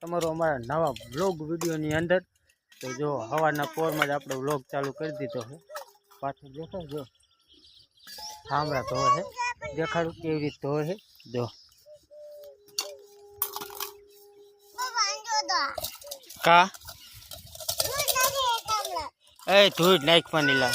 તમારો અમારો નવો બ્લોગ વિડિયો ની અંદર તો જો હવાના કોરમાં જ આપણે બ્લોગ ચાલુ કરી દીધો છે પાછું જોજો આમરા તો છે દેખાડું કેવરીતો છે જો બો વાંજો તો કા હું જઈ એકમલા એ તૂડ નાખ મનીલા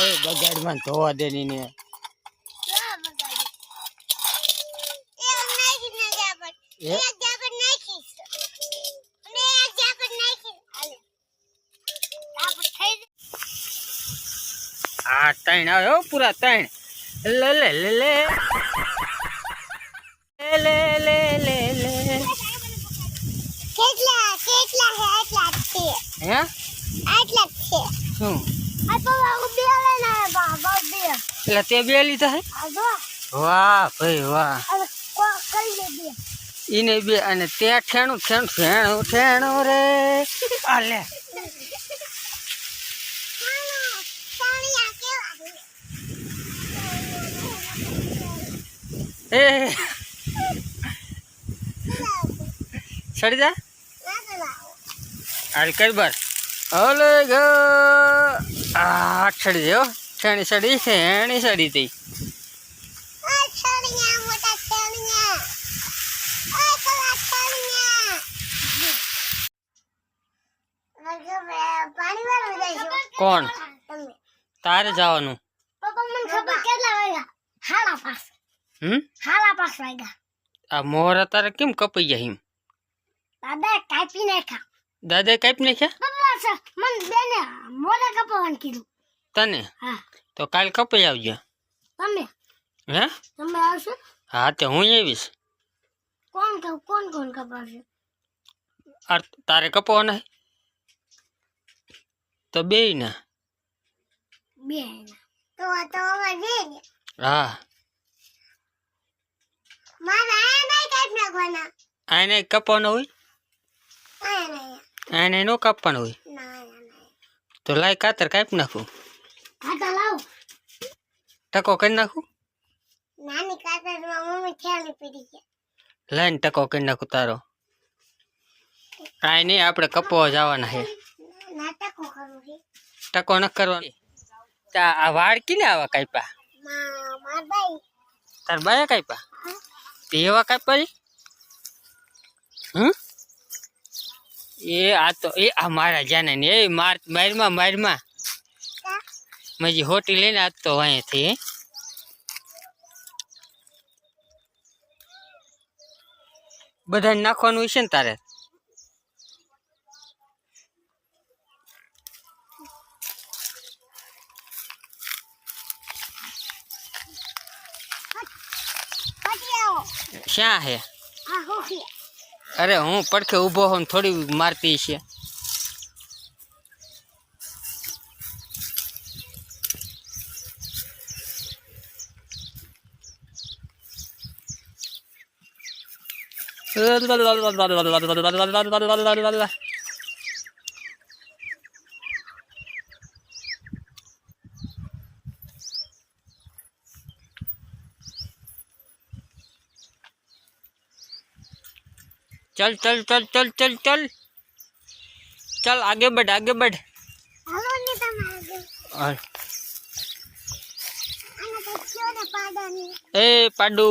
બગાડમાં ધોવા દેની ને હા ત્રણ આવે પૂરા તણ લે લે લે લે લે લે લે લે કેટલા લે હે આટલા છે હે આટલા છે શું આ તો હું બે लतिया बिया ली तो है वाह भाई वाह इने बे अने ते ठेणु ठेण ठेणु ठेणु रे आले ए जा आल कर बार ओले गो आ छड़ जाओ શેણી સડી શેણી સડી હતી કોણ તારે જવાનું આ મોહર અત્યારે કેમ કપાઈ ગયા હિમ દાદા કાપી નાખ્યા દાદા કાપી નાખ્યા મન બેને મોરે કપાવવાનું કીધું તને તો કાલ કપાઈ આવજો તમે હે તમે આવશો હા તો હું આવીશ કોણ કોણ કોણ કપાવશે તારે કપાવવાના તો બે ના બે તો તો હા મારા નાખવાના આને કપવાનો હોય આને નો કાપવાનો હોય તો લાય કાતર કાપ નાખું ટકો કરી નાખું નાની કાતા મમ્મી થેલી પડી છે લાઈન ટકો કરી નાખું તારો કાંઈ નહીં આપણે કપો જવાના છે ટકો ન કરવાની આ વાળ કીને આવા કાપ્યા તાર બાય કાપ્યા તે એવા કાપ્યા હમ એ આ તો એ આ મારા જાને ને એ માર મારમાં મારમાં મજી હોટી લેને આજ તો અહીંથી બધાને નાખવાનું હશે ને તારે હટ પાટી આવો શું છે આ હો ઓરે હું પડખે ઉભો હોન થોડી મારપી છે चल चल चल चल चल चल चल आगे बढ़ आगे बढ़ तो ए पाडू